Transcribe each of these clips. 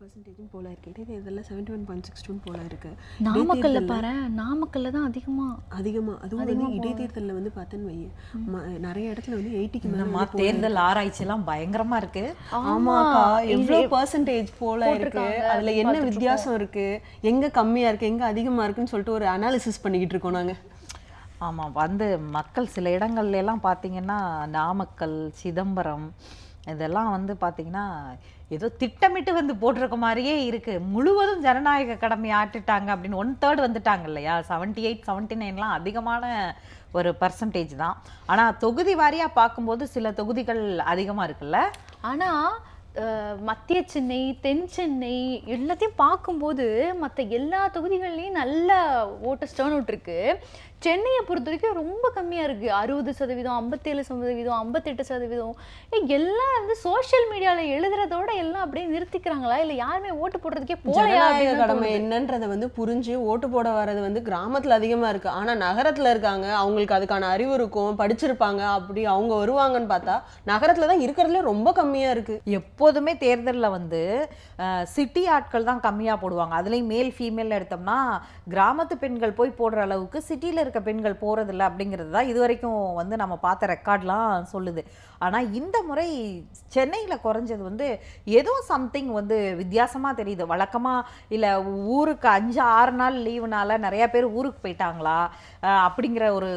பர்சன்டேஜும் போல இருக்கு. இடைத்தேர்தலில் செவன்டி ஒன் பாயிண்ட் சிக்ஸ் டூன் போல இருக்கு. நாமக்கல்ல பாரு நாமக்கல்ல தான் அதிகமா அதிகமா. அதுவும் வந்து இடைத்தேர்தலில் வந்து பார்த்தேன்னு வை ம- நிறைய இடத்துல வந்து எயிட்டிக்கு நம்ம தேர்தல் ஆராய்ச்சி எல்லாம் பயங்கரமா இருக்கு. ஆமாக்கா எவ்வளோ பர்சன்டேஜ் போல இருக்கு. அதுல என்ன வித்தியாசம் இருக்கு? எங்க கம்மியா இருக்கு? எங்க அதிகமா இருக்குன்னு சொல்லிட்டு ஒரு அனாலிசிஸ் பண்ணிக்கிட்டு இருக்கோம் நாங்க. ஆமா வந்து மக்கள் சில இடங்கள்ல எல்லாம் பார்த்தீங்கன்னா நாமக்கல் சிதம்பரம் இதெல்லாம் வந்து பார்த்தீங்கன்னா ஏதோ திட்டமிட்டு வந்து போட்டிருக்க மாதிரியே இருக்குது முழுவதும் ஜனநாயக கடமை ஆட்டிட்டாங்க அப்படின்னு ஒன் தேர்ட் வந்துட்டாங்க இல்லையா? செவன்ட்டி எயிட் செவன்ட்டி நைன்லாம் அதிகமான ஒரு பர்சன்டேஜ் தான். ஆனால் தொகுதி வாரியாக பார்க்கும்போது சில தொகுதிகள் அதிகமாக இருக்குல்ல? ஆனால் மத்திய சென்னை தென் சென்னை எல்லாத்தையும் பார்க்கும்போது மற்ற எல்லா தொகுதிகள்லையும் நல்ல ஓட்டர்ஸ் டேர்ன் அவுட் இருக்குது சென்னையை பொறுத்த வரைக்கும் ரொம்ப கம்மியா இருக்கு. அறுபது சதவீதம் ஐம்பத்தேழு சதவீதம் ஐம்பத்தெட்டு சதவீதம். எல்லாம் வந்து சோஷியல் மீடியால எழுதுறதோட எல்லாம் அப்படியே நிறுத்திக்கிறாங்களா? இல்ல யாருமே ஓட்டு போடுறதுக்கே அப்படின்னு கடமை என்னன்றதை வந்து புரிஞ்சு ஓட்டு போட வர்றது வந்து கிராமத்துல அதிகமா இருக்கு. ஆனா நகரத்துல இருக்காங்க. அவங்களுக்கு அதுக்கான அறிவு இருக்கும். படிச்சிருப்பாங்க. அப்படி அவங்க வருவாங்கன்னு பார்த்தா நகரத்துல தான் இருக்கிறதுல ரொம்ப கம்மியா இருக்கு. எப்போதுமே தேர்தலில் வந்து சிட்டி ஆட்கள் தான் கம்மியாக போடுவாங்க. அதுலேயும் மேல் ஃபீமேல் எடுத்தோம்னா கிராமத்து பெண்கள் போய் போடுற அளவுக்கு சிட்டியில் இருக்க பெண்கள் போகிறதில்ல அப்படிங்கிறது தான் இது வரைக்கும் வந்து நம்ம பார்த்த ரெக்கார்ட்லாம் சொல்லுது. ஆனால் இந்த முறை சென்னையில் குறைஞ்சது வந்து ஏதோ சம்திங் வந்து வித்தியாசமாக தெரியுது. வழக்கமாக இல்லை ஊருக்கு அஞ்சு ஆறு நாள் லீவுனால நிறையா பேர் ஊருக்கு போயிட்டாங்களா? அப்படிங்கிற ஒரு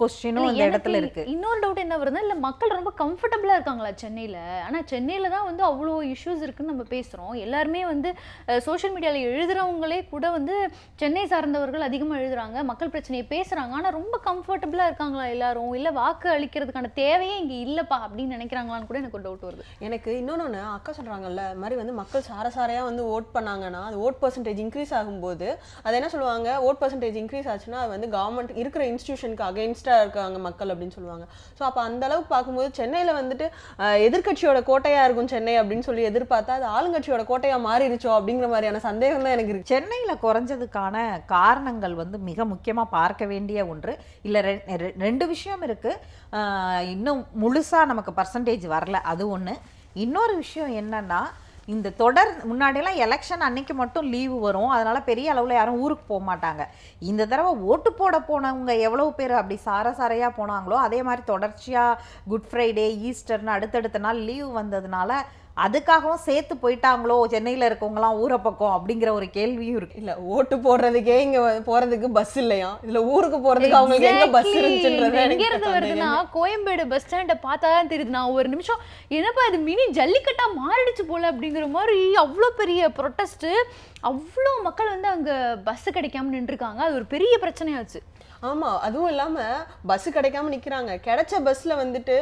கொஸ்டினும் எனக்கு இடத்துல இருக்கு. இன்னொரு டவுட் என்ன வருதுன்னா இல்ல மக்கள் ரொம்ப கம்ஃபர்டபுளா இருக்காங்களா சென்னையில? ஆனா சென்னையில தான் வந்து அவ்வளோ இஷ்யூஸ் இருக்குன்னு நம்ம பேசுறோம். எல்லாருமே வந்து சோஷியல் மீடியால எழுதுறவங்களே கூட வந்து சென்னை சார்ந்தவர்கள் அதிகமா எழுதுறாங்க மக்கள் பிரச்சனையை பேசுறாங்க. ஆனா ரொம்ப கம்ஃபர்டபுளா இருக்காங்களா எல்லாரும்? இல்ல வாக்கு அளிக்கிறதுக்கான தேவையே இங்க இல்லப்பா அப்படின்னு நினைக்கிறாங்களான்னு கூட எனக்கு ஒரு டவுட் வருது. எனக்கு இன்னொன்று அக்கா சொல்கிறாங்கல்ல மாதிரி வந்து மக்கள் சார சாரையாக வந்து ஓட் பண்ணாங்கன்னா அது ஓட் பர்சன்டேஜ் இன்க்ரீஸ் ஆகும்போது அது என்ன சொல்லுவாங்க? ஓட் பர்சன்டேஜ் இன்க்ரீஸ் ஆச்சுன்னா அது வந்து கவர்மெண்ட் இருக்கிற இன்ஸ்டியூஷனுக்கு அகைன்ஸ்டாக இருக்காங்க மக்கள் அப்படின்னு சொல்லுவாங்க. ஸோ அப்போ அந்த அளவுக்கு பார்க்கும்போது சென்னையில் வந்துட்டு எதிர்கட்சியோட எதிர்க்கட்சியோட கோட்டையாக இருக்கும் சென்னை அப்படின்னு சொல்லி எதிர்பார்த்தா அது ஆளுங்கட்சியோட கோட்டையாக மாறிடுச்சோ அப்படிங்கிற மாதிரியான சந்தேகம் தான் எனக்கு இருக்கு. சென்னையில் குறைஞ்சதுக்கான காரணங்கள் வந்து மிக முக்கியமாக பார்க்க வேண்டிய ஒன்று இல்லை ரெண்டு விஷயம் இருக்குது இன்னும் முழுசாக நமக்கு பர்சன்டேஜ் வரல அது ஒன்று இன்னொரு விஷயம் என்னன்னா இந்த தொடர் முன்னாடியெல்லாம் எலெக்ஷன் அன்னைக்கு மட்டும் லீவு வரும். அதனால் பெரிய அளவில் யாரும் ஊருக்கு போக மாட்டாங்க. இந்த தடவை ஓட்டு போட போனவங்க எவ்வளோ பேர் அப்படி சார சாரையாக போனாங்களோ அதே மாதிரி தொடர்ச்சியாக குட் ஃப்ரைடே ஈஸ்டர்னு அடுத்தடுத்த நாள் லீவு வந்ததுனால அதுக்காகவும் சேர்த்து போயிட்டாங்களோ? சென்னையில் இருக்கவங்கலாம் ஊரை பக்கம் அப்படிங்கிற ஒரு கேள்வியும் இருக்கு. இல்ல ஓட்டு போடுறதுக்கே இங்க போறதுக்கு பஸ் இல்லையா? இதுல ஊருக்கு போறதுக்கு அவங்களுக்கு எங்க பஸ். இருந்துச்சுன்றது இது எனக்கு எங்க இருந்து சந்தேகம். வருதுன்னா கோயம்பேடு பஸ் ஸ்டாண்டை பார்த்தா தான் தெரியுது நான் ஒரு நிமிஷம் என்னப்பா இது மினி ஜல்லிக்கட்டா மாறிடுச்சு போல அப்படிங்கிற மாதிரி அவ்வளோ பெரிய ப்ரொட்டஸ்ட் அவ்வளோ மக்கள் வந்து அங்க பஸ் கிடைக்காம நின்றுருக்காங்க. அது ஒரு பெரிய பிரச்சனையாச்சு. ஆமா அதுவும் இல்லாம பஸ் கிடைக்காம நிக்கிறாங்க. கிடைச்ச பஸ்ல வந்துட்டு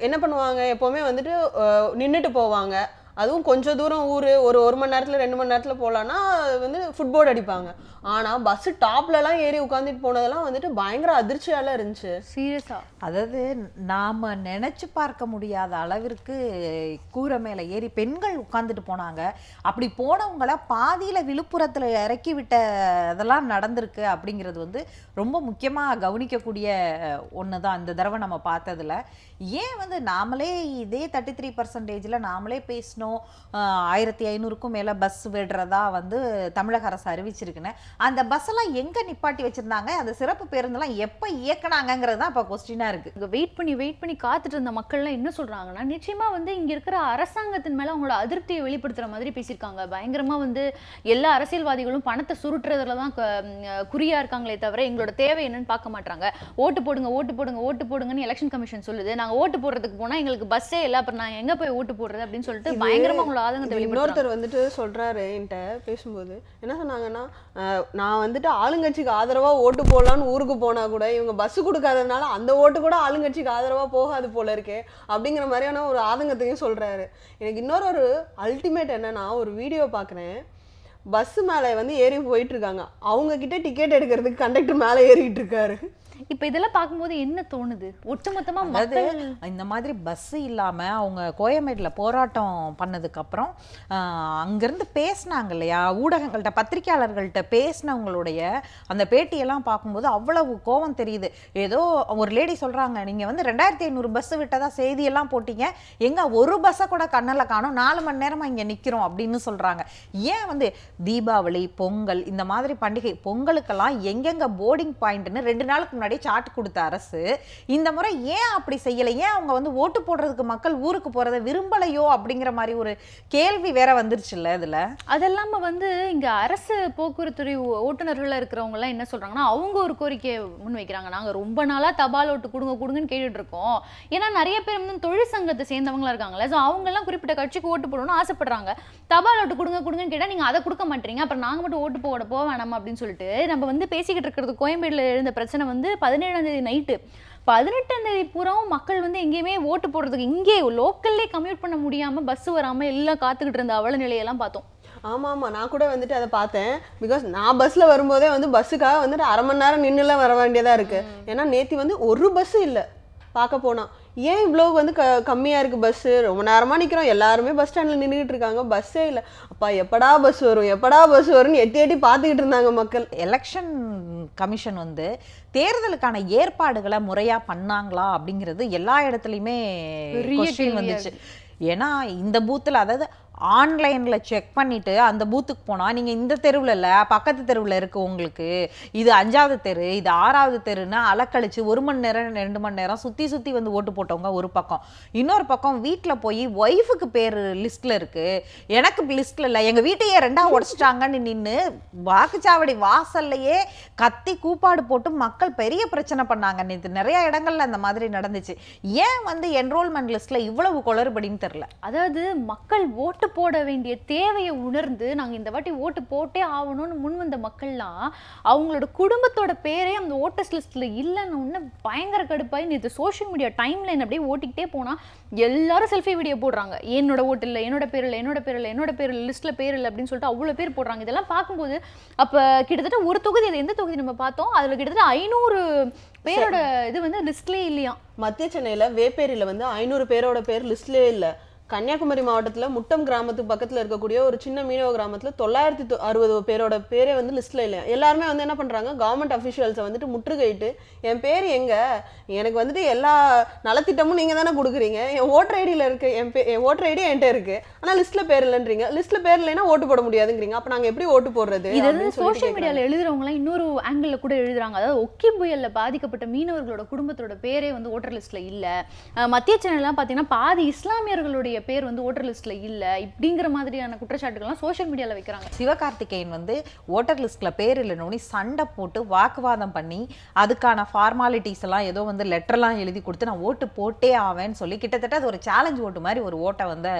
என்ன பண்ணுவாங்க? எப்பவுமே வந்துட்டு அஹ், நின்னுட்டு போவாங்க. அதுவும் கொஞ்சம் தூரம் ஊர் ஒரு ஒரு மணி நேரத்துல ரெண்டு மணி நேரத்துல போகலான்னா வந்து ஃபுட்போர்ட் அடிப்பாங்க. ஆனா பஸ் டாப்லலாம் ஏறி உட்காந்துட்டு போனதெல்லாம் வந்துட்டு பயங்கர அதிர்ச்சியால இருந்துச்சு. சீரியஸா? அதாவது நாம நினைச்சு பார்க்க முடியாத அளவிற்கு கூரை மேலே ஏறி பெண்கள் உட்கார்ந்துட்டு போனாங்க. அப்படி போனவங்கள பாதியில விழுப்புரத்துல இறக்கி விட்ட இதெல்லாம் நடந்திருக்கு அப்படிங்கிறது வந்து ரொம்ப முக்கியமா கவனிக்கக்கூடிய ஒன்று தான் இந்த தடவை நம்ம பார்த்ததுல. ஏன் வந்து நாமளே இதே தேர்ட்டி த்ரீ பர்சன்டேஜில் நாமளே பேசினோம்? ஆயிரத்தி ஐநூறுக்கும் மேலே பஸ் விடுறதா வந்து தமிழக அரசு அறிவிச்சிருக்குன்னு. அந்த பஸ்ஸெல்லாம் எங்கே நிப்பாட்டி வச்சுருந்தாங்க? அந்த சிறப்பு பேருந்தெல்லாம் எப்போ இயக்குனாங்கங்கிறது தான் இப்போ கொஸ்டினாக இருக்குது இங்கே வெயிட் பண்ணி வெயிட் பண்ணி காத்துட்டு இருந்த மக்கள்லாம் என்ன சொல்கிறாங்கன்னா நிச்சயமாக வந்து இங்கே இருக்கிற அரசாங்கத்தின் மேலே அவங்களோட அதிருப்தியை வெளிப்படுத்துகிற மாதிரி பேசியிருக்காங்க. பயங்கரமாக வந்து எல்லா அரசியல்வாதிகளும் பணத்தை சுருட்டுறதுல தான் க- இருக்காங்களே தவிர எங்களோட தேவை என்னன்னு பார்க்க மாட்டாங்க ஓட்டு போடுங்க ஓட்டு போடுங்க ஓட்டு போடுங்கன்னு எலெக்ஷன் கமிஷன் சொல்லுது. நாங்க ஓட்டு போடுறதுக்கு போனா எங்களுக்கு பஸ்ஸே இல்ல. அப்புறம் நாங்க எங்க போய் ஓட்டு போடுறது அப்படின்னு சொல்லிட்டு இது- பயங்கரமா அவங்களோட ஆதங்கத்தை இன்னொருத்தர் வந்துட்டு சொல்றாரு என்கிட்ட பேசும்போது. என்ன சொன்னாங்கன்னா நான் வந்துட்டு ஆளுங்கட்சிக்கு ஆதரவா ஓட்டு போடலான்னு ஊருக்கு போனா கூட இவங்க பஸ் கொடுக்காததுனால அந்த ஓட்டு கூட ஆளுங்கட்சிக்கு ஆதரவா போகாது போல இருக்கே அப்படிங்கிற மாதிரியான ஒரு ஆதங்கத்தையும் சொல்றாரு. எனக்கு இன்னொரு ஒரு அல்டிமேட் என்னன்னா ஒரு வீடியோ பார்க்குறேன் பஸ் மேலே வந்து ஏறி போயிட்டு இருக்காங்க. அவங்க கிட்ட டிக்கெட் எடுக்கிறதுக்கு கண்டக்டர் மேலே ஏறிட்டு இருக்காரு. இப்ப இதெல்லாம் பார்க்கும்போது என்ன தோணுது? ஒட்டுமொத்தமா அதாவது மக்கள் இந்த மாதிரி பஸ் இல்லாம அவங்க கோயம்பேடுல போராட்டம் பண்ணதுக்கு அப்புறம் ஆஹ், அங்கிருந்து பேசினாங்க இல்லையா? ஊடகங்கள்ட்ட பத்திரிக்கையாளர்கள்ட்ட பேசினவங்களுடைய அந்த பேட்டியெல்லாம் பார்க்கும்போது அவ்வளவு கோவம் தெரியுது. ஏதோ ஒரு லேடி சொல்றாங்க நீங்க வந்து ரெண்டாயிரத்தி ஐநூறு பஸ் விட்டதா செய்தியெல்லாம் போட்டீங்க. எங்க ஒரு பஸ்ஸை கூட கண்ணில் காணும். நாலு மணி நேரமா இங்க நிக்கிறோம் அப்படின்னு சொல்றாங்க. ஏன் வந்து தீபாவளி பொங்கல் இந்த மாதிரி பண்டிகை பொங்கலுக்கெல்லாம் எங்கெங்க போர்டிங் பாயிண்ட்னு ரெண்டு நாளுக்கு முன்னாடி முன்னாடி சார்ட் கொடுத்த அரசு இந்த முறை ஏன் அப்படி செய்யலை? ஏன் அவங்க வந்து ஓட்டு போடுறதுக்கு மக்கள் ஊருக்கு போகிறத விரும்பலையோ அப்படிங்கிற மாதிரி ஒரு கேள்வி வேற வந்துருச்சுல்ல இதில்? அதெல்லாம வந்து இங்கே அரசு போக்குவரத்துறை ஓட்டுநர்களில் இருக்கிறவங்கலாம் என்ன சொல்கிறாங்கன்னா அவங்க ஒரு கோரிக்கையை முன் வைக்கிறாங்க நாங்கள் ரொம்ப நாளாக தபால் ஓட்டு கொடுங்க கொடுங்கன்னு கேட்டுட்டு இருக்கோம் ஏன்னா நிறைய பேர் வந்து தொழில் சங்கத்தை சேர்ந்தவங்களா இருக்காங்கல்ல. ஸோ அவங்கெல்லாம் குறிப்பிட்ட கட்சிக்கு ஓட்டு போடணும்னு ஆசைப்படுறாங்க. தபால் ஓட்டு கொடுங்க கொடுங்கன்னு கேட்டால் நீங்கள் அதை கொடுக்க மாட்டீங்க அப்புறம் நாங்கள் மட்டும் ஓட்டு போட போக வேணாம்? அப்படின்னு சொல்லிட்டு நம்ம வந்து பேசிக்கிட்டு இருக்கிறது கோயம்பேடில் இருந்த பிரச்சனை வந்து பதினேழாம் தேதி நைட்டு பதினெட்டாம் தேதி பூராவும் மக்கள் வந்து எங்கேயுமே ஓட்டு போடுறதுக்கு இங்கே லோக்கல்லே கம்யூட் பண்ண முடியாம பஸ் வராம எல்லாம் காத்துக்கிட்டு இருந்த அவல நிலையெல்லாம் பார்த்தோம். ஆமா ஆமா. நான் கூட வந்துட்டு அதை பார்த்தேன். பிகாஸ் நான் பஸ்ல வரும்போதே வந்து பஸ்ஸுக்காக வந்துட்டு அரை மணி நேரம் நின்னுலாம் வர வேண்டியதா இருக்கு. ஏன்னா நேத்தி வந்து ஒரு பஸ் இல்ல. பார்க்க போனா. ஏன் இவ்வளோ வந்து க கம்மியாக இருக்குது பஸ்ஸு ரொம்ப நேரமாக நிற்கிறோம் எல்லாருமே பஸ் ஸ்டாண்டில் நின்றுக்கிட்டு இருக்காங்க. பஸ்ஸே இல்லை. அப்பா எப்படா பஸ் வரும்? எப்படா பஸ் வரும்னு எட்டி எட்டி பார்த்துக்கிட்டு இருந்தாங்க மக்கள். எலெக்ஷன் கமிஷன் வந்து தேர்தலுக்கான ஏற்பாடுகளை முறையா பண்ணாங்களா அப்படிங்கிறது எல்லா இடத்துலையுமே வந்துச்சு. ஏன்னா இந்த பூத்துல அதாவது ஆன்லைனில் செக் பண்ணிவிட்டு அந்த பூத்துக்கு போனால் நீங்கள் இந்த தெருவில் இல்லை பக்கத்து தெருவில் இருக்கு உங்களுக்கு. இது அஞ்சாவது தெரு இது ஆறாவது தெருன்னு அலக்கழிச்சு ஒரு மணி நேரம் ரெண்டு மணி நேரம் சுற்றி சுற்றி வந்து ஓட்டு போட்டவங்க ஒரு பக்கம். இன்னொரு பக்கம் வீட்டில் போய் ஒய்ஃபுக்கு பேர் லிஸ்ட்டில் இருக்குது எனக்கு லிஸ்ட்டில் இல்லை எங்கள் வீட்டையே ரெண்டாக உடைச்சிட்டாங்கன்னு நின்று வாக்குச்சாவடி வாசல்லையே கத்தி கூப்பாடு போட்டு மக்கள் பெரிய பிரச்சனை பண்ணாங்க. நேத்து நிறையா இடங்கள்ல அந்த மாதிரி நடந்துச்சு. ஏன் வந்து என்ரோல்மெண்ட் லிஸ்ட்டில் இவ்வளவு குளறுபடின்னு தெரில அதாவது மக்கள் ஓட்டு போட வேண்டிய தேவையை உணர்ந்து நாங்க இந்த வாட்டி ஓட்டு போட்டே ஆகணும்னு முன் வந்த மக்கள்லாம் அவங்களோட குடும்பத்தோட பேரே அந்த ஓட்டர்ஸ் லிஸ்ட்ல இல்லைன்னு ஒன்று பயங்கர கடுப்பாய் நேற்று சோஷியல் மீடியா டைம் லைன் அப்படியே ஓட்டிக்கிட்டே போனா எல்லாரும் செல்ஃபி வீடியோ போடுறாங்க. என்னோட ஓட்டு இல்லை என்னோட பேர் இல்லை என்னோட பேர் இல்லை என்னோட பேர் இல்லை லிஸ்ட்ல பேர் இல்லை அப்படின்னு சொல்லிட்டு அவ்வளோ பேர் போடுறாங்க. இதெல்லாம் பார்க்கும்போது அப்ப கிட்டத்தட்ட ஒரு தொகுதி அது எந்த தொகுதி நம்ம பார்த்தோம்? அதுல கிட்டத்தட்ட ஐநூறு பேரோட இது வந்து லிஸ்ட்லயே இல்லையா மத்திய சென்னையில் வேப்பேரியில் வந்து ஐநூறு பேரோட பேர் லிஸ்ட்லேயே இல்லை. கன்னியாகுமரி மாவட்டத்தில் முட்டம் கிராமத்துக்கு பக்கத்தில் இருக்கக்கூடிய ஒரு சின்ன மீனவ கிராமத்தில் தொள்ளாயிரத்தி அறுபது பேரோட பேரே வந்து லிஸ்ட்டில் இல்லை. எல்லாருமே வந்து என்ன பண்ணுறாங்க கவர்மெண்ட் அஃபிஷியல்ஸை வந்துட்டு முற்றுகையிட்டு என் பேர் எங்கே? எனக்கு வந்துட்டு எல்லா நலத்திட்டமும் நீங்கள் தானே கொடுக்குறீங்க. என் ஓட்டர் ஐடியில் இருக்கு. என் பே என் ஓட்டர் ஐடி என்கிட்ட இருக்கு. ஆனால் லிஸ்ட்டில் பேர் இல்லைன்றீங்க. லிஸ்ட்டில் பேர் இல்லைன்னா ஓட்டு போட முடியாதுங்கிறீங்க. அப்போ நாங்கள் எப்படி ஓட்டு போடுறது? இது வந்து சோஷியல் கேக்குறாங்க. மீடியால எழுதுறவங்கலாம் இன்னொரு ஆங்கிள் கூட எழுதுறாங்க. அதாவது ஒக்கி புயல்ல பாதிக்கப்பட்ட மீனவர்களோட குடும்பத்தோட பேரே வந்து ஓட்டர் லிஸ்ட்ல இல்ல. மத்திய சென்னைலாம் பாத்தீங்கன்னா பாதி இஸ்லாமியர்களுடைய பேர் வந்து ஓட்டர் லிஸ்ட்ல இல்ல இப்படிங்கிற மாதிரியான குற்றச்சாட்டுகள்லாம் சோஷியல் மீடியால வைக்கிறாங்க. சிவகார்த்திகேயன் வந்து ஓட்டர் லிஸ்ட்ல பேர் இல்லைன்னு சண்டை போட்டு வாக்குவாதம் பண்ணி அதுக்கான ஃபார்மாலிட்டிஸ் எல்லாம் ஏதோ வந்து லெட்டர்லாம் எழுதி கொடுத்து நான் ஓட்டு போட்டே ஆவேன்னு சொல்லி கிட்டத்தட்ட அது ஒரு சேலஞ்ச் ஓட்டு மாதிரி ஒரு ஓட்டை வந்து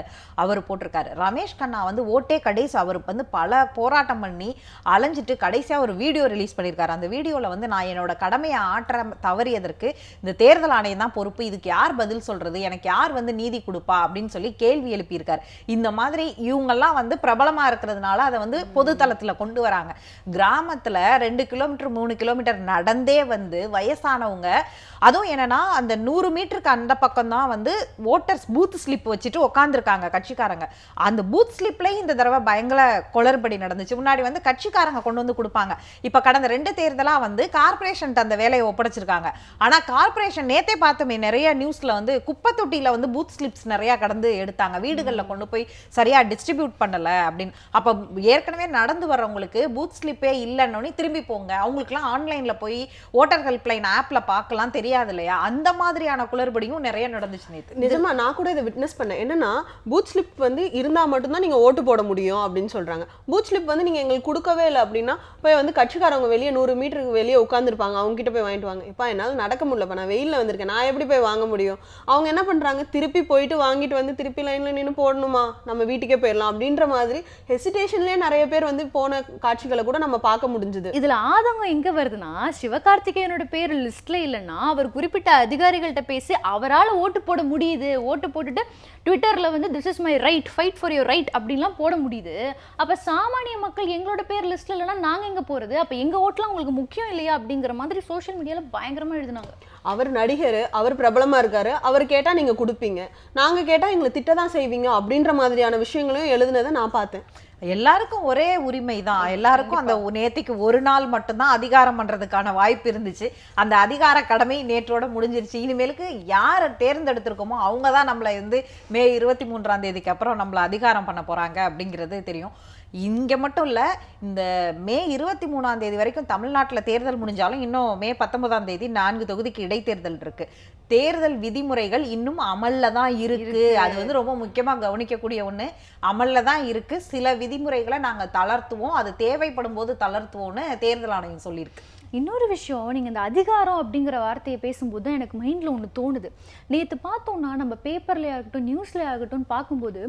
அவர் போட்டிருக்காரு. ரமேஷ் கண்ணா வந்து ஓட்டே கடைசி அவர் வந்து பல போராட்டம் பண்ணி அலைஞ்சிட்டு கடைசியாக ஒரு வீடியோ ரிலீஸ் பண்ணியிருக்காரு அந்த வீடியோவில் வந்து நான் என்னோட கடமையை ஆற்ற தவறியதற்கு இந்த தேர்தல் ஆணையம் தான் பொறுப்பு. இதுக்கு யார் பதில் சொல்கிறது எனக்கு யார் வந்து நீதி கொடுப்பா? அப்படின்னு சொல்லி கேள்வி எழுப்பியிருக்காரு. இந்த மாதிரி இவங்கெல்லாம் வந்து பிரபலமா இருக்கிறதுனால அதை வந்து பொது தளத்துல கொண்டு வராங்க. கிராமத்துல ரெண்டு கிலோமீட்டர் மூணு கிலோமீட்டர் நடந்தே வந்து வயசானவங்க அதுவும் என்னன்னா அந்த நூறு மீட்டருக்கு அந்த பக்கம் தான் வந்து ஓட்டர்ஸ் பூத் ஸ்லிப் வச்சுட்டு உட்காந்துருக்காங்க கட்சிக்காரங்க. அந்த பூத் ஸ்லிப்லயும் இந்த தடவை பயங்கர குளறுபடி நடந்துச்சு. முன்னாடி வந்து கட்சிக்காரங்க கொண்டு வந்து கொடுப்பாங்க. இப்ப கடந்த ரெண்டு தேர்தலா வந்து கார்ப்பரேஷன் அந்த வேலையை ஒப்படைச்சிருக்காங்க. ஆனா கார்ப்பரேஷன் நேத்தே பார்த்தோமே நிறைய நியூஸ்ல வந்து குப்பை தொட்டியில வந்து பூத் ஸ்லிப்ஸ் நிறைய கடந்து எடுத்தாங்க. வீடுகள்ல கொண்டு போய் சரியா டிஸ்ட்ரிபியூட் பண்ணல அப்படின்னு. அப்ப ஏற்கனவே நடந்து வர்றவங்களுக்கு பூத் ஸ்லிப்பே இல்லைன்னொன்னே திரும்பி போங்க. அவங்களுக்குலாம் ஆன்லைன்ல போய் ஓட்டர் ஹெல்ப்லைன் ஆப்ல பார்க்கலாம் தெரியாது இல்லையா? அந்த மாதிரியான குளறுபடியும் நிறைய நடந்துச்சு நேற்று நிஜமா நான் கூட இதை விட்னஸ் பண்ணேன். என்னன்னா பூத் ஸ்லிப் வந்து இருந்தா மட்டும்தான் நீங்க ஓட்டு போட முடியும் அப்படின்னு சொல்றாங்க. பூத் ஸ்லிப் வந்து நீங்க எங்களுக்கு கொடுக்கவே இல்லை அப்படின்னா போய் வந்து கட்சிக்காரவங்க வெளியே நூறு மீட்டருக்கு வெளியே உட்காந்துருப்பாங்க அவங்க கிட்ட போய் வாங்கிட்டு வாங்க. இப்போ என்னால் நடக்க முடியலப்பா. நான் வெயிலில் வந்திருக்கேன். நான் எப்படி போய் வாங்க முடியும்? அவங்க என்ன பண்றாங்க? திருப்பி போயிட்டு வாங்கிட்டு வந்து திருப்பி லைனில் நின்று போடணுமா? நம்ம வீட்டுக்கே போயிடலாம் அப்படின்ற மாதிரி ஹெசிடேஷன்லேயே நிறைய பேர் வந்து போன காட்சிகளை கூட நம்ம பார்க்க முடிஞ்சது. இதில் ஆதங்கம் எங்கே வருதுன்னா சிவகார்த்திகேயனோட பேர் லிஸ்ட்டில் இல்லைன்னா அவர் குறிப்பிட்ட அதிகாரிகள்கிட்ட பேசி அவரால் ஓட்டு போட முடியுது. ஓட்டு போட்டுட்டு ட்விட்டரில் வந்து this is my right fight for your right அப்படின்லாம் போட முடியுது. அப்போ சாமானிய மக்கள் எங்களோட பேர் லிஸ்ட்டில் இல்லைன்னா நாங்கள் எங்கே போகிறது அப்போ எங்கள் ஓட்டெலாம் உங்களுக்கு முக்கியம் இல்லையா? அப்படிங்கிற மாதிரி சோஷியல் மீடியாவில் பயங்கரமாக எழுதினாங்க. அவர் நடிகர் அவர் பிரபலமா இருக்காரு அவர் கேட்டா நீங்க கொடுப்பீங்க. நாங்க கேட்டா எங்களை திட்ட தான் செய்வீங்க அப்படின்ற மாதிரியான விஷயங்களையும் எழுதுனதை நான் பார்த்தேன். எல்லாருக்கும் ஒரே உரிமை தான் எல்லாருக்கும் அந்த நேத்திக்கு ஒரு நாள் மட்டும்தான் அதிகாரம் பண்றதுக்கான வாய்ப்பு இருந்துச்சு. அந்த அதிகார கடமை நேற்றோட முடிஞ்சிருச்சு. இனிமேலுக்கு யாரை தேர்ந்தெடுத்திருக்கோமோ அவங்க தான் நம்மளை வந்து மே இருபத்தி மூன்றாம் தேதிக்கு அப்புறம் நம்மளை அதிகாரம் பண்ண போறாங்க அப்படிங்கிறது தெரியும். இங்க மட்டும் இல்ல இந்த மே இருபத்தி மூணாம் தேதி வரைக்கும் தமிழ்நாட்டுல தேர்தல் முடிஞ்சாலும் இன்னும் மே பத்தொன்பதாம் தேதி நான்கு தொகுதிக்கு இடைத்தேர்தல் இருக்கு. தேர்தல் விதிமுறைகள் இன்னும் அமல்ல தான் இருக்கு. அது வந்து ரொம்ப முக்கியமா கவனிக்கக்கூடிய ஒண்ணு. அமல்ல தான் இருக்கு. சில விதிமுறைகளை நாங்க தளர்த்துவோம். அது தேவைப்படும் போது தளர்த்துவோம்னு தேர்தல் ஆணையம் சொல்லியிருக்கு. இன்னொரு விஷயம் நீங்கள் இந்த அதிகாரம் அப்படிங்கிற வார்த்தையை பேசும்போது எனக்கு மைண்டில் ஒன்று தோணுது. நேற்று பார்த்தோம்னா நம்ம பேப்பர்லேயே ஆகட்டும் நியூஸ்லேயே ஆகட்டும் பார்க்கும்போது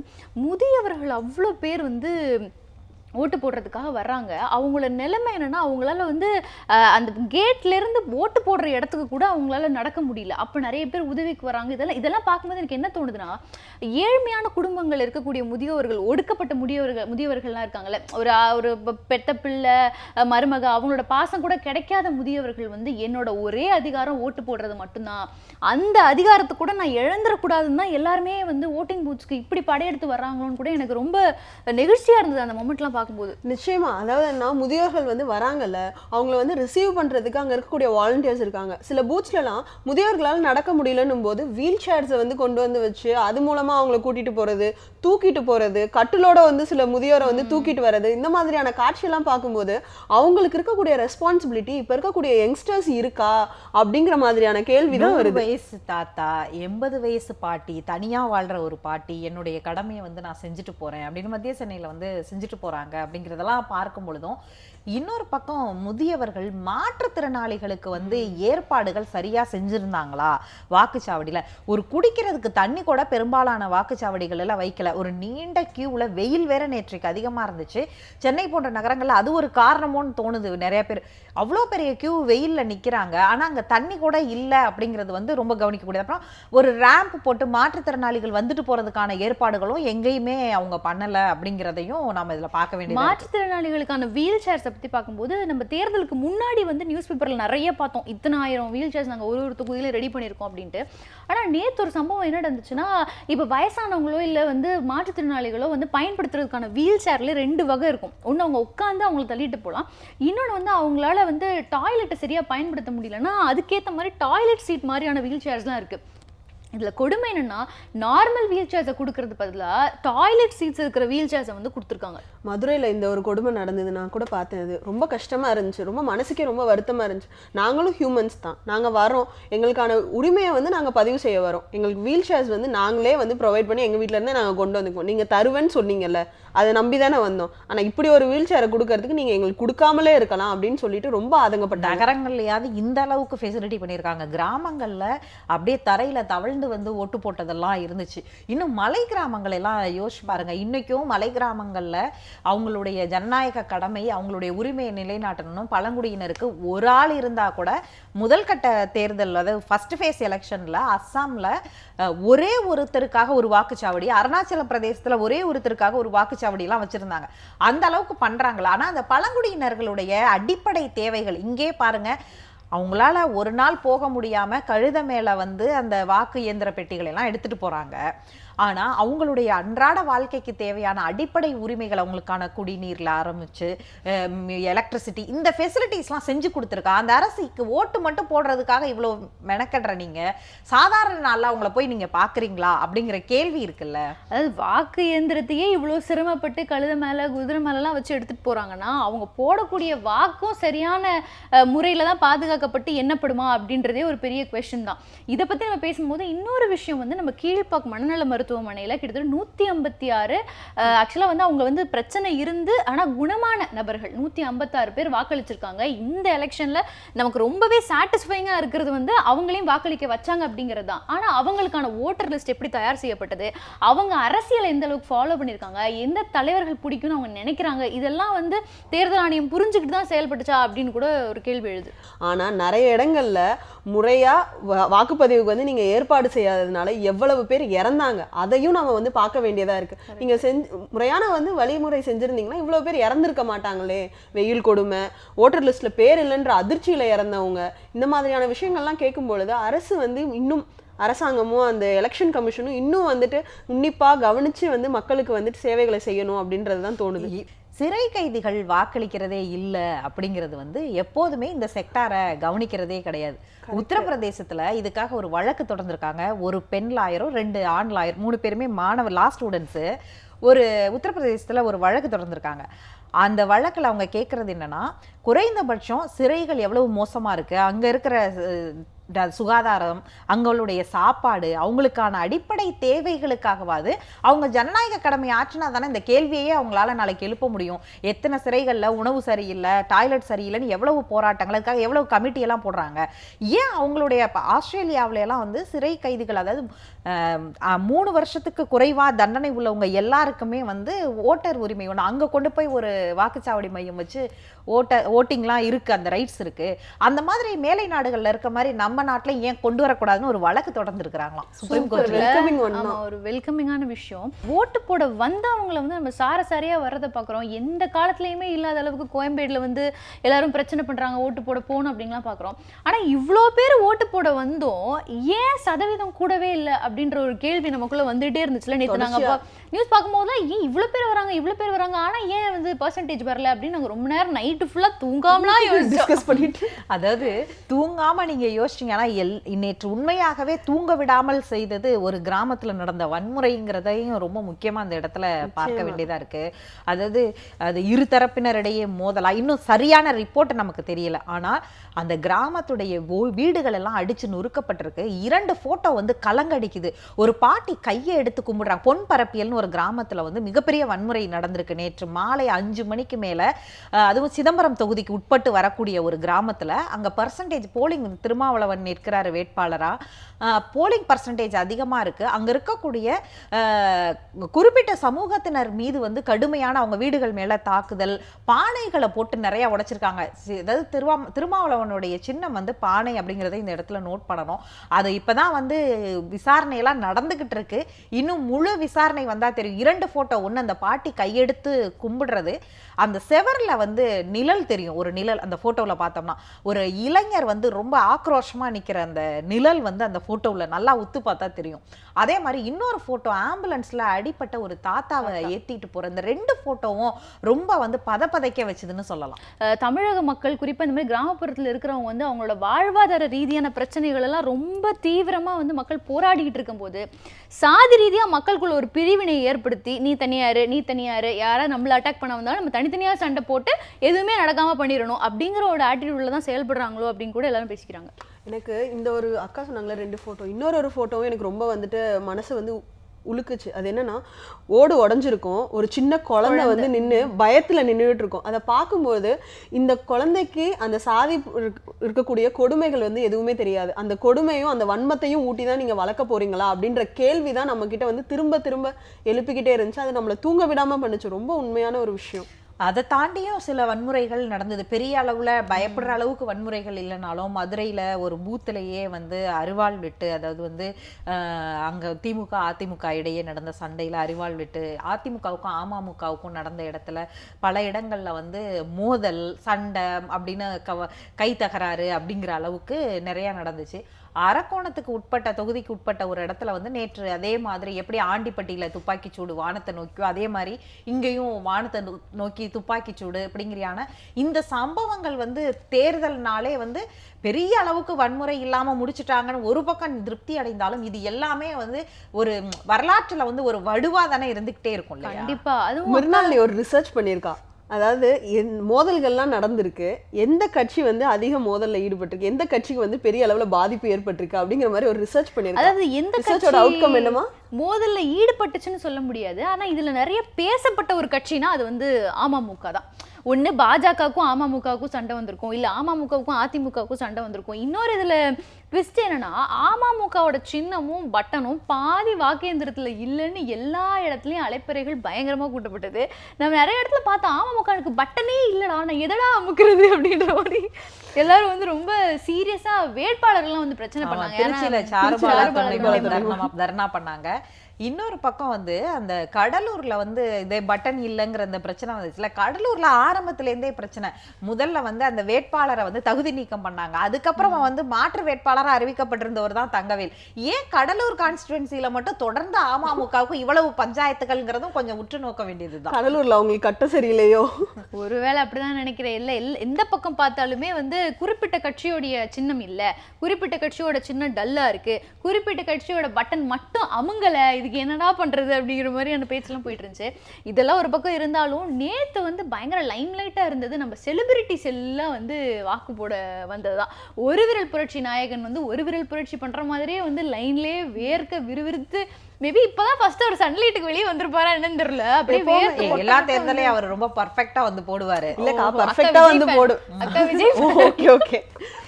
முதியவர்கள் அவ்வளோ பேர் வந்து ஓட்டு போடுறதுக்காக வர்றாங்க. அவங்களோட நிலைமை என்னென்னா அவங்களால வந்து அந்த கேட்லேருந்து ஓட்டு போடுற இடத்துக்கு கூட அவங்களால நடக்க முடியல. அப்போ நிறைய பேர் உதவிக்கு வராங்க. இதெல்லாம் இதெல்லாம் பார்க்கும்போது எனக்கு என்ன தோணுதுன்னா ஏழ்மையான குடும்பங்கள் இருக்கக்கூடிய முதியோர்கள் ஒடுக்கப்பட்ட முதியவர்கள் முதியவர்கள்லாம் இருக்காங்கல்ல ஒரு ஒரு பெத்த பிள்ளை மருமக அவங்களோட பாசம் கூட கிடைக்காத முதியவர்கள் வந்து என்னோட ஒரே அதிகாரம் ஓட்டு போடுறது மட்டும்தான். அந்த அதிகாரத்தை கூட நான் இழந்துடக்கூடாதுன்னு தான் எல்லாருமே வந்து ஓட்டிங் பூத்ஸ்க்கு இப்படி படையெடுத்து வர்றாங்களோன்னு கூட எனக்கு ரொம்ப நெகிழ்ச்சியாக இருந்தது அந்த மொமெண்ட்லாம் பார்க்கும்போது. நிச்சயமா. அதாவது என்ன முதியோர்கள் வந்து வராங்கல்ல அவங்கள வந்து ரிசீவ் பண்றதுக்கு அங்க இருக்கக்கூடிய வாலண்டியர்ஸ் இருக்காங்க. சில பூத்ஸ்லலாம் முதியோர்களால் நடக்க முடியலன்னும் போது வீல் சேர்ஸை வந்து கொண்டு வந்து வச்சு அது மூலமா அவங்கள கூட்டிட்டு போறது தூக்கிட்டு போறது கட்டிலோட வந்து சில முதியோரை வந்து தூக்கிட்டு வர்றது இந்த மாதிரியான காட்சியெல்லாம் பார்க்கும்போது அவங்களுக்கு இருக்கக்கூடிய ரெஸ்பான்சிபிலிட்டி இப்ப இருக்கக்கூடிய யங்ஸ்டர்ஸ் இருக்கா? அப்படிங்கிற மாதிரியான கேள்விதான் நூறு வருது. வயசு தாத்தா எண்பது வயசு பாட்டி தனியா வாழ்ற ஒரு பாட்டி என்னுடைய கடமையை வந்து நான் செஞ்சுட்டு போறேன் அப்படின்னு மத்திய சென்னையில வந்து செஞ்சுட்டு போறாங்க. அப்படிங்கிறதெல்லாம் பார்க்கும் பொழுதும் இன்னொரு பக்கம் முதியவர்கள் மாற்றுத்திறனாளிகளுக்கு வந்து ஏற்பாடுகள் சரியா செஞ்சிருந்தாங்களா? வாக்குச்சாவடியில. ஒரு குடிக்கிறதுக்கு தண்ணி கூட பெரும்பாலான வாக்குச்சாவடிகள் எல்லாம் வைக்கல. ஒரு நீண்ட கியூல வெயில் வேற நேற்றைக்கு அதிகமா இருந்துச்சு. சென்னை போன்ற நகரங்கள்ல அது ஒரு காரணமோன்னு தோணுது நிறைய பேர். அவ்வளோ பெரிய கியூ வெயில்ல நிக்கிறாங்க. ஆனா அங்க தண்ணி கூட இல்ல அப்படிங்கிறது வந்து ரொம்ப கவனிக்கக்கூடியது. அப்புறம் ஒரு ரேம்ப் போட்டு மாற்றுத்திறனாளிகள் வந்துட்டு போறதுக்கான ஏற்பாடுகளும் எங்கேயுமே அவங்க பண்ணல அப்படிங்கிறதையும் நாம இதுல பார்க்க வேண்டியது மாற்றுத்திறனாளிகளுக்கான வீல் சேர்ஸை பற்றி பார்க்கும்போது நம்ம தேர்தலுக்கு முன்னாடி வந்து நியூஸ் பேப்பரில் நிறைய பார்த்தோம். இத்தனை ஆயிரம் வீல் சேர்ஸ் நாங்கள் ஒரு ஒரு தொகுதியிலும் ரெடி பண்ணியிருக்கோம் அப்படின்ட்டு. ஆனால் நேற்று ஒரு சம்பவம் என்ன நடந்துச்சுன்னா இப்போ வயசானவங்களோ இல்லை வந்து மாற்றுத்திறனாளிகளோ வந்து பயன்படுத்துறதுக்கான வீல் சேர்ல ரெண்டு வகை இருக்கும். ஒன்று அவங்க உட்காந்து அவங்கள தள்ளிட்டு போகலாம் இன்னொன்று வந்து அவங்களால வந்து டாய்லெட்டை சரியாக பயன்படுத்த முடியலன்னா அதுக்கேற்ற மாதிரி டாய்லெட் சீட் மாதிரியான வீல் சேர்ஸ்லாம் இருக்குது இதுல கொடுமை என்னன்னா நார்மல் வீல் சேர்ஸை கொடுக்கறது பதிலா டாய்லெட் சீட்ஸ் இருக்கிற வீல் சேர்ஸை வந்து கொடுத்துருக்காங்க. மதுரையில் இந்த ஒரு கொடுமை நடந்தது நான் கூட பார்த்தேன் அது. ரொம்ப கஷ்டமாக இருந்துச்சு. ரொம்ப மனசுக்கே ரொம்ப வருத்தமாக இருந்துச்சு. நாங்களும் ஹியூமன்ஸ் தான். நாங்கள் வரோம் எங்களுக்கான உரிமையை வந்து நாங்கள் பதிவு செய்ய வரோம் எங்களுக்கு வீல் சேர்ஸ் வந்து நாங்களே வந்து ப்ரொவைட் பண்ணி எங்கள் வீட்டிலேருந்தே நாங்கள் கொண்டு வந்துக்குவோம் நீங்கள் தருவேன்னு சொன்னீங்கல்ல அதை நம்பி தானே வந்தோம். ஆனால் இப்படி ஒரு வீல் சேரை கொடுக்கறதுக்கு நீங்கள் எங்களுக்கு கொடுக்காமலே இருக்கலாம் அப்படின்னு சொல்லிட்டு ரொம்ப ஆதங்கப்பட்டாங்க. நகரங்கள்லயாவது இந்த அளவுக்கு ஃபெசிலிட்டி பண்ணியிருக்காங்க. கிராமங்கள்ல அப்படியே தரையில தவழ்ந்து வந்து ஓட்டு போட்டதெல்லாம் இருந்துச்சு. இன்னும் மலை கிராமங்கள் எல்லாம் யோசிச்சு பாருங்க. இன்னைக்கும் மலை கிராமங்களில் அவங்களுடைய ஜனநாயக கடமை அவங்களுடைய உரிமையை நிலைநாட்டணும் பழங்குடியினருக்கு ஒரு ஆள் இருந்தால் கூட முதல் கட்ட தேர்தல் அதாவது ஃபர்ஸ்ட் ஃபேஸ் எலெக்ஷனில் அஸ்ஸாமில் ஒரே ஒருத்தருக்காக ஒரு வாக்குச்சாவடி அருணாச்சல பிரதேசத்தில் ஒரே ஒருத்தருக்காக ஒரு வாக்குச்சாவடியெல்லாம் வச்சுருந்தாங்க. அந்த அளவுக்கு பண்ணுறாங்களா ஆனால் அந்த பழங்குடியினர்களுடைய அடிப்படை தேவைகள் இங்கே பாருங்க. அவங்களால ஒரு நாள் போக முடியாமல் கழுத மேலே வந்து அந்த வாக்கு இயந்திர பெட்டிகளை எல்லாம் போகிறாங்க ஆனால் அவங்களுடைய அன்றாட வாழ்க்கைக்கு தேவையான அடிப்படை உரிமைகள் அவங்களுக்கான குடிநீரில் ஆரம்பித்து எலக்ட்ரிசிட்டி இந்த ஃபெசிலிட்டிஸ்லாம் செஞ்சு கொடுத்துருக்கா. அந்த அரசுக்கு ஓட்டு மட்டும் போடுறதுக்காக இவ்வளோ மெனக்கடுற நீங்கள் சாதாரண நாளில் அவங்கள போய் நீங்கள் பார்க்குறீங்களா அப்படிங்கிற கேள்வி இருக்குல்ல. அதாவது வாக்கு இயந்திரத்தையே இவ்வளோ சிரமப்பட்டு கழுத மேலே குதிரை மேலெலாம் வச்சு எடுத்துகிட்டு போகிறாங்கன்னா அவங்க போடக்கூடிய வாக்கும் சரியான முறையில் தான் பாதுகாக்கப்பட்டு என்னப்படுமா அப்படின்றதே ஒரு பெரிய கொஷின் தான். இதை பற்றி நம்ம பேசும்போது இன்னொரு விஷயம் வந்து நம்ம கீழ்ப்பாக்கு மனநல மருத்துவ மருத்துவமனையில் கிட்டத்தட்ட நூற்றி ஐம்பத்தி ஆறு ஆக்சுவலாக வந்து அவங்க வந்து பிரச்சனை இருந்து ஆனால் குணமான நபர்கள் நூற்றி ஐம்பத்தாறு பேர் வாக்களிச்சிருக்காங்க. இந்த எலெக்ஷனில் நமக்கு ரொம்பவே சாட்டிஸ்ஃபைங்காக இருக்கிறது வந்து அவங்களையும் வாக்களிக்க வச்சாங்க அப்படிங்கிறது தான். ஆனால் அவங்களுக்கான ஓட்டர் லிஸ்ட் எப்படி தயார் செய்யப்பட்டது? அவங்க அரசியலை எந்த அளவுக்கு ஃபாலோ பண்ணியிருக்காங்க? எந்த தலைவர்கள் பிடிக்கும்னு அவங்க நினைக்கிறாங்க? இதெல்லாம் வந்து தேர்தல் ஆணையம் புரிஞ்சுக்கிட்டு தான் செயல்பட்டுச்சா அப்படின்னு கூட ஒரு கேள்வி எழுது. ஆனால் நிறைய இடங்களில் முறையாக வாக்குப்பதிவுக்கு வந்து நீங்கள் ஏற்பாடு செய்யாததுனால எவ்வளவு பேர் இறந்தாங்க. அதையும் நம்ம வந்து பார்க்க வேண்டியதா இருக்கு. நீங்க செஞ்சு முறையான வந்து வழிமுறை செஞ்சிருந்தீங்கன்னா இவ்வளவு பேர் இறந்திருக்க மாட்டாங்களே. வெயில் கொடுமை ஓட்டர் லிஸ்ட்ல பேர் இல்லைன்ற அதிர்ச்சியில இறந்தவங்க. இந்த மாதிரியான விஷயங்கள்லாம் கேட்கும் பொழுது அரசு வந்து இன்னும் அரசாங்கமும் அந்த எலெக்ஷன் கமிஷனும் இன்னும் வந்துட்டு உன்னிப்பா கவனிச்சு வந்து மக்களுக்கு வந்துட்டு சேவைகளை செய்யணும் அப்படின்றது தான் தோணுது சிறை கைதிகள் வாக்களிக்கிறதே இல்லை அப்படிங்கிறது வந்து எப்போதுமே இந்த செக்டாரை கவனிக்கிறதே கிடையாது. உத்தரப்பிரதேசத்துல இதுக்காக ஒரு வழக்கு தொடர்ந்துருக்காங்க. ஒரு பெண் லாயரும் ரெண்டு ஆண் லாயர் மூணு பேருமே மாணவர் லா ஸ்டூடெண்ட்ஸு ஒரு உத்தரப்பிரதேசத்துல ஒரு வழக்கு தொடர்ந்துருக்காங்க. அந்த வழக்குல அவங்க கேட்குறது என்னன்னா குறைந்தபட்சம் சிறைகள் எவ்வளவு மோசமா இருக்கு? அங்க இருக்கிற சுகாதாரம் அவங்களுடைய சாப்பாடு அவங்களுக்கான அடிப்படை தேவைகளுக்காகவாது அவங்க ஜனநாயக கடமை ஆற்றினா தானே இந்த கேள்வியே அவங்களால நாளைக்கு எழுப்ப முடியும். எத்தனை சிறைகளில் உணவு சரியில்லை டாய்லெட் சரியில்லைன்னு எவ்வளவு போராட்டங்கள் அதுக்காக எவ்வளவு கமிட்டியெல்லாம் போடுறாங்க. ஏன் அவங்களுடைய ஆஸ்திரேலியாவிலலாம் வந்து சிறை கைதிகள் அதாவது மூணு வருஷத்துக்கு குறைவாக தண்டனை உள்ளவங்க எல்லாருக்குமே வந்து ஓட்டர் உரிமை ஒன்று அங்கே கொண்டு போய் ஒரு வாக்குச்சாவடி மையம் வச்சு ஓட்ட ஓட்டிங்லாம் இருக்குது அந்த ரைட்ஸ் இருக்குது அந்த மாதிரி மேலை நாடுகளில் இருக்க மாதிரி நம்ம நாட்டுல ஏன் கொண்டு வரக்கூடாதுன்னு ஒரு வழக்கு தொடர்ந்து இருக்கிறாங்களாம் சுப்ரீம் கோர்ட்ல வெல்கமிங் ஒன் ஆமா ஒரு வெல்கமிங்கான விஷயம். ஓட்டு போட வந்தவங்களை வந்து நம்ம சாரசாரியா வர்றதை பார்க்குறோம் எந்த காலத்துலயுமே இல்லாத அளவுக்கு கோயம்பேடுல வந்து எல்லாரும் பிரச்சனை பண்றாங்க ஓட்டு போட போகணும் அப்படின்லாம் பார்க்குறோம் ஆனா இவ்வளோ பேர் ஓட்டு போட வந்தோம். ஏன் சதவீதம் கூடவே இல்லை அப்படின்ற ஒரு கேள்வி நமக்குள்ள வந்துட்டே இருந்துச்சுல நேற்று நாங்க அப்போ நியூஸ் பார்க்கும்போது ஏன் இவ்வளோ பேர் வராங்க இவ்வளோ பேர் வராங்க? ஆனா ஏன் வந்து பர்சன்டேஜ் வரல அப்படின்னு நாங்க ரொம்ப நேரம் நைட்டு ஃபுல்லா தூங்காமலாம் டிஸ்கஸ் பண்ணிட்டு. அதாவது தூங்காம யோசிச்சீங்கன்னா எல் நேற்று உண்மையாகவே தூங்க விடாமல் செய்தது ஒரு கிராமத்துல நடந்த வன்முறைங்கிறதையும் ரொம்ப முக்கியமா அந்த இடத்துல பார்க்க வேண்டியதா இருக்கு. அதாவது அது இரு தரப்பினரிடையே மோதலா இன்னும் சரியான ரிப்போர்ட் நமக்கு தெரியல. ஆனா அந்த கிராமத்துடைய வீடுகள் எல்லாம் அடிச்சு நொறுக்கப்பட்டிருக்கு. இரண்டு போட்டோ வந்து கலங்கடிக்குது. ஒரு பாட்டி கையை எடுத்து கும்பிடுறாங்க பொன் பரப்பியல்னு ஒரு கிராமத்துல வந்து மிகப்பெரிய வன்முறை நடந்திருக்கு நேற்று மாலை அஞ்சு மணிக்கு மேல. அதுவும் சிதம்பரம் தொகுதிக்கு உட்பட்டு வரக்கூடிய ஒரு கிராமத்துல. அங்க பர்சன்டேஜ் போலிங் திருமாவளவன் நிற்கிறார் வேட்பாளரா. போலிங் பர்சன்டேஜ் அதிகமா இருக்கு. அங்க இருக்கக்கூடிய குறிப்பிட்ட சமூகத்தினர் மீது வந்து கடுமையான அவங்க வீடுகள் மேல தாக்குதல் பானைகளை போட்டு நிறைய உடைச்சிருக்காங்க. அதாவது திருவா திருமாவளவனுடைய சின்னம் வந்து பானை அப்படிங்கிறத இந்த இடத்துல நோட் பண்ணணும். அது இப்பதான் வந்து விசாரணையெல்லாம் நடந்துகிட்டு இருக்கு. இன்னும் முழு விசாரணை வந்தால் தெரியும். இரண்டு ஃபோட்டோ ஒன்று அந்த பாட்டி கையெடுத்து கும்பிடுறது. அந்த செவர்ல வந்து நிழல் தெரியும். ஒரு நிழல் அந்த ஃபோட்டோவில் பார்த்தோம்னா. ஒரு இளைஞர் வந்து ரொம்ப ஆக்ரோஷமா நிக்கிற அந்த நிழல் வந்து அந்த போட்டோல நல்லா உத்து பார்த்தா தெரியும். அதே மாதிரி இன்னொரு போட்டோ ஆம்புலன்ஸ்ல அடிப்பட்ட ஒரு தாத்தாவை ஏத்திட்டு போற இந்த ரெண்டு போட்டோவும் ரொம்ப வந்து பதப்பதைக்க வச்சதுன்னு சொல்லலாம். தமிழக மக்கள் குறிப்பா இந்த மாதிரி கிராமப்புறத்துல இருக்கிறவங்க வந்து அவங்களோட வாழ்வாதார ரீதியான பிரச்சனைகள் எல்லாம் ரொம்ப தீவிரமா வந்து மக்கள் போராடிக்கிட்டு இருக்கும்போது சாதி ரீதியா மக்களுக்குள்ள ஒரு பிரிவினை ஏற்படுத்தி நீ தனியாரு நீ தனியாரு யாராவது நம்மள அட்டாக் பண்ண வந்தாலும் நம்ம தனித்தனியா சண்டை போட்டு எதுவுமே நடக்காம பண்ணிடணும் அப்படிங்கிற ஒரு ஆட்டிடியூட்ல தான் செயல்படுறாங்களோ அப்படின்னு கூட எல்லாரும் பேசிக்கிறாங்க. எனக்கு இந்த ஒரு அக்கா சொன்னாங்களே ரெண்டு ஃபோட்டோ இன்னொரு ஒரு ஃபோட்டோவும் எனக்கு ரொம்ப வந்துட்டு மனசு வந்து உழுக்குச்சு அது என்னன்னா ஓடு உடஞ்சிருக்கும். ஒரு சின்ன குழந்தை வந்து நின்று பயத்துல நின்றுட்டு இருக்கும் அதை பார்க்கும்போது இந்த குழந்தைக்கு அந்த சாதி இருக்க- இருக்கக்கூடிய கொடுமைகள் வந்து எதுவுமே தெரியாது. அந்த கொடுமையும் அந்த வன்மத்தையும் ஊட்டி தான் நீங்க வளர்க்க போறீங்களா அப்படின்ற கேள்வி தான் நம்ம கிட்ட வந்து திரும்ப திரும்ப எழுப்பிக்கிட்டே இருந்துச்சு. அது நம்மளை தூங்க விடாம பண்ணுச்சு. ரொம்ப உண்மையான ஒரு விஷயம். அதை தாண்டியும் சில வன்முறைகள் நடந்தது. பெரிய அளவுல பயப்படுற அளவுக்கு வன்முறைகள் இல்லைனாலும் மதுரையில ஒரு பூத்திலேயே வந்து அரிவாள் விட்டு அதாவது வந்து அங்க திமுக அதிமுக இடையே நடந்த சண்டையில அரிவாள் விட்டு அதிமுகவுக்கும் அமமுகவுக்கும் நடந்த இடத்துல பல இடங்கள்ல வந்து மோதல் சண்டை அப்படின்னு கவ கை தகராறு அப்படிங்கிற அளவுக்கு நிறைய நடந்துச்சு. அரக்கோணத்துக்கு உட்பட்ட தொகுதிக்கு உட்பட்ட ஒரு இடத்துல வந்து நேற்று அதே மாதிரி எப்படி ஆண்டிப்பட்டியில துப்பாக்கி சூடு வானத்தை நோக்கியோ அதே மாதிரி இங்கேயும் வானத்தை நோக்கி துப்பாக்கி சூடு அப்படிங்கிறியான இந்த சம்பவங்கள் வந்து தேர்தல்னாலே வந்து பெரிய அளவுக்கு வன்முறை இல்லாம முடிச்சிட்டாங்கன்னு ஒரு பக்கம் திருப்தி அடைந்தாலும் இது எல்லாமே வந்து ஒரு வரலாற்றுல வந்து ஒரு வடுவா தானே இருந்துகிட்டே இருக்கும் இல்லையா? கண்டிப்பா. அதுவும் ஒரு ரிசர்ச் பண்ணியிருக்கா. அதாவது என் மோதல்கள்லாம் நடந்திருக்கு. எந்த கட்சி வந்து அதிக மோதல்ல ஈடுபட்டிருக்கு? எந்த கட்சிக்கு வந்து பெரிய அளவுல பாதிப்பு ஏற்பட்டிருக்கு? அப்படிங்கிற மாதிரி ஒரு ரிசர்ச் பண்ணிருக்காங்க அதாவது எந்த ரிசர்ச்சோட அவுட்கம் என்னமா மோதல்ல ஈடுபட்டுச்சுன்னு சொல்ல முடியாது. ஆனா இதுல நிறைய பேசப்பட்ட ஒரு கட்சினா அது வந்து அமமுக தான். ஒண்ணு பாஜகவுக்கும் அமமுகவுக்கும் சண்டை வந்திருக்கும். இல்ல அமமுகவுக்கும் அதிமுகவுக்கும் சண்டை வந்திருக்கும். இன்னொரு இதுல ட்விஸ்ட் என்னன்னா அமமுகவோட சின்னமும் பட்டனும் பாதி வாக்கேந்திரத்துல இல்லைன்னு எல்லா இடத்துலயும் அலைப்பறைகள் பயங்கரமா கூட்டப்பட்டது. நம்ம நிறைய இடத்துல பார்த்தோம் அமமுகனுக்கு பட்டனே இல்லடா நான் எதடா அமுக்குறது அப்படின்ற மாதிரி. எல்லாரும் வந்து ரொம்ப சீரியஸா வேட்பாளர்கள்லாம் வந்து பிரச்சனை பண்ணாங்க. தர்ணா பண்ணாங்க. இன்னொரு பக்கம் வந்து அந்த கடலூர்ல வந்து இதே பட்டன் இல்லைங்கிற அந்த பிரச்சனை வந்துச்சுல. கடலூர்ல ஆரம்பத்துல இருந்தே பிரச்சனை. முதல்ல வந்து அந்த வேட்பாளரை வந்து தகுதி நீக்கம் பண்ணாங்க. அதுக்கப்புறமா வந்து மாற்று வேட்பாளரா அறிவிக்கப்பட்டிருந்தவர் தான் தங்கவேல். ஏன் கடலூர் கான்ஸ்டிடுவன்சில மட்டும் தொடர்ந்து அமமுகவுக்கு இவ்வளவு பஞ்சாயத்துகள்ங்கிறதும் கொஞ்சம் உற்று நோக்க வேண்டியதுதான். கடலூர்ல அவங்களுக்கு கட்ட சரியில்லையோ? ஒருவேளை அப்படிதான் நினைக்கிறேன். இல்ல எல் எந்த பக்கம் பார்த்தாலுமே வந்து குறிப்பிட்ட கட்சியோடைய சின்னம் இல்ல. குறிப்பிட்ட கட்சியோட சின்னம் டல்லா இருக்கு. குறிப்பிட்ட கட்சியோட பட்டன் மட்டும் அமுங்கல. இதுக்கு என்னடா பண்ணுறது அப்படிங்கிற மாதிரியான பேச்செல்லாம் போயிட்டு இருந்துச்சு இதெல்லாம் ஒரு பக்கம் இருந்தாலும் நேற்று வந்து பயங்கர லைம்லைட்டா இருந்தது. நம்ம செலிபிரிட்டிஸ் எல்லாம் வந்து வாக்கு போட வந்தது தான் ஒரு விரல் புரட்சி நாயகன் வந்து ஒரு விரல் புரட்சி பண்ணுற மாதிரியே வந்து லைன்லேயே வேர்க்க விறுவிறுத்து மேபி இப்பதான் ஃபர்ஸ்ட் அவர் சன்லைட்டுக்கு வெளியே வந்திருப்பாரா என்னன்னு தெரியல. அப்படியே எல்லா தேர்தலையும் அவர் ரொம்ப பர்ஃபெக்ட்டா வந்து போடுவாரு. இல்லக்கா பர்ஃபெக்ட்டா வந்து. போடு. அக்கா விஜய் ஓகே ஓகே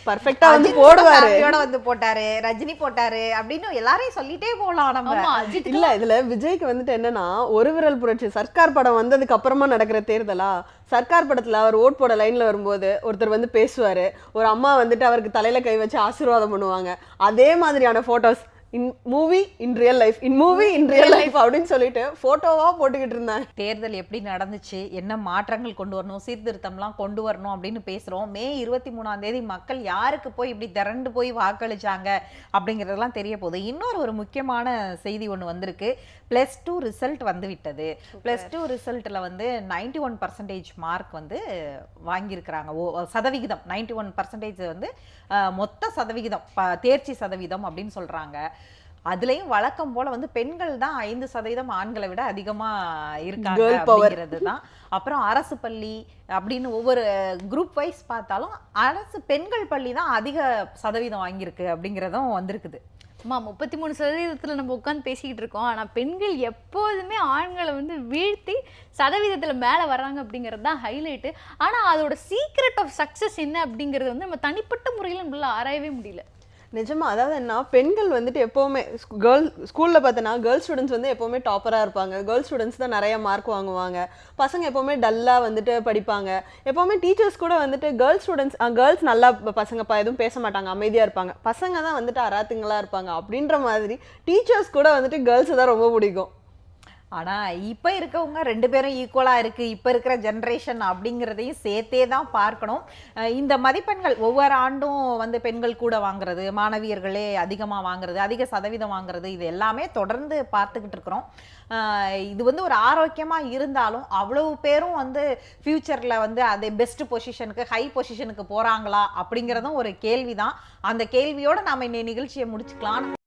பர்ஃபெக்ட்டா வந்து போடுவாரு. வந்து போட்டாரு ரஜினி போட்டாரு அப்படின்னு எல்லாரையும் சொல்லிட்டே போலாம் நம்ம. இல்ல இதுல விஜய்க்கு வந்துட்டு என்னன்னா ஒரு விரல் புரட்சி. சர்க்கார் படம் வந்ததுக்கு அப்புறமா நடக்கிற தேர்தலா? சர்க்கார் படத்துல அவர் ஓட் போட லைன்ல வரும்போது ஒருத்தர் வந்து பேசுவாரு. ஒரு அம்மா வந்துட்டு அவருக்கு தலையில கை வச்சு ஆசீர்வாதம் பண்ணுவாங்க. அதே மாதிரியான photos in movie in real life in movie in real life அப்படின்னு சொல்லிட்டு போட்டோவா போட்டுக்கிட்டு இருந்தாங்க தேர்தல் எப்படி நடந்துச்சு? என்ன மாற்றங்கள் கொண்டு வரணும்? சீர்திருத்தம்லாம் கொண்டு வரணும் அப்படின்னு பேசுறோம். மே இருபத்தி மூணாம் தேதி மக்கள் யாருக்கு போய் இப்படி திரண்டு போய் வாக்களிச்சாங்க அப்படிங்கிறதெல்லாம் தெரிய போகுது. இன்னொரு ஒரு முக்கியமான செய்தி ஒன்று வந்திருக்கு. ப்ளஸ் டூ ரிசல்ட் வந்து விட்டது ப்ளஸ் டூ ரிசல்ட்டில் வந்து நைன்டி ஒன் பர்சன்டேஜ் மார்க் வந்து வாங்கியிருக்கிறாங்க. ஓ சதவிகிதம். நைன்டி ஒன் பர்சன்டேஜ் வந்து மொத்த சதவிகிதம் தேர்ச்சி சதவீதம் அப்படின்னு சொல்றாங்க. அதுலயும் வழக்கம் போல வந்து பெண்கள் தான் ஐந்து சதவீதம் ஆண்களை விட அதிகமா இருக்காங்க. அப்படிங்கிறது தான் அப்புறம் அரசு பள்ளி அப்படின்னு ஒவ்வொரு குரூப் வைஸ் பார்த்தாலும் அரசு பெண்கள் பள்ளி தான் அதிக சதவீதம் வாங்கியிருக்கு அப்படிங்கிறதும் வந்திருக்குது. அம்மா முப்பத்தி மூணு சதவீதத்துல நம்ம உட்காந்து பேசிக்கிட்டு இருக்கோம். ஆனா பெண்கள் எப்போதுமே ஆண்களை வந்து வீழ்த்தி சதவீதத்துல மேல வர்றாங்க அப்படிங்கிறது தான் ஹைலைட்டு ஆனா அதோட சீக்ரெட் ஆஃப் சக்சஸ் என்ன அப்படிங்கிறது வந்து நம்ம தனிப்பட்ட முறையில் நம்மளால ஆராயவே முடியல. நிஜமாக அதாவது என்ன பெண்கள் வந்துட்டு எப்போவுமே கேர்ள் ஸ்கூலில் பார்த்தோன்னா கேர்ள் ஸ்டூடெண்ட்ஸ் வந்து எப்போவுமே டாப்பராக இருப்பாங்க. கேர்ள்ஸ் ஸ்டூடெண்ட்ஸ் தான் நிறைய மார்க் வாங்குவாங்க. பசங்க எப்போவுமே டல்லாக வந்துட்டு படிப்பாங்க. எப்போவுமே டீச்சர்ஸ் கூட வந்துட்டு கேர்ள்ஸ் ஸ்டூடெண்ட்ஸ் கேர்ள்ஸ் நல்லா பசங்க ப- எதுவும் பேச மாட்டாங்க. அமைதியாக இருப்பாங்க. பசங்க தான் வந்துட்டு அராத்துங்களா இருப்பாங்க. அப்படின்ற மாதிரி டீச்சர்ஸ் கூட வந்துட்டு கேர்ள்ஸை தான் ரொம்ப பிடிக்கும். ஆனால் இப்போ இருக்கவங்க ரெண்டு பேரும் ஈக்குவலாக இருக்குது இப்போ இருக்கிற ஜென்ரேஷன் அப்படிங்கிறதையும் சேர்த்தே தான் பார்க்கணும். இந்த மதிப்பெண்கள் ஒவ்வொரு ஆண்டும் வந்து பெண்கள் கூட வாங்குறது மாணவியர்களே அதிகமாக வாங்குறது அதிக சதவீதம் வாங்குறது இது எல்லாமே தொடர்ந்து பார்த்துக்கிட்டு இருக்கிறோம். இது வந்து ஒரு ஆரோக்கியமாக இருந்தாலும் அவ்வளவு பேரும் வந்து ஃப்யூச்சரில் வந்து அதே பெஸ்ட் பொசிஷனுக்கு ஹை பொசிஷனுக்கு போகிறாங்களா அப்படிங்கிறதும் ஒரு கேள்விதான். அந்த கேள்வியோட நாம் இன்னை நிகழ்ச்சியை முடிச்சுக்கலாம்.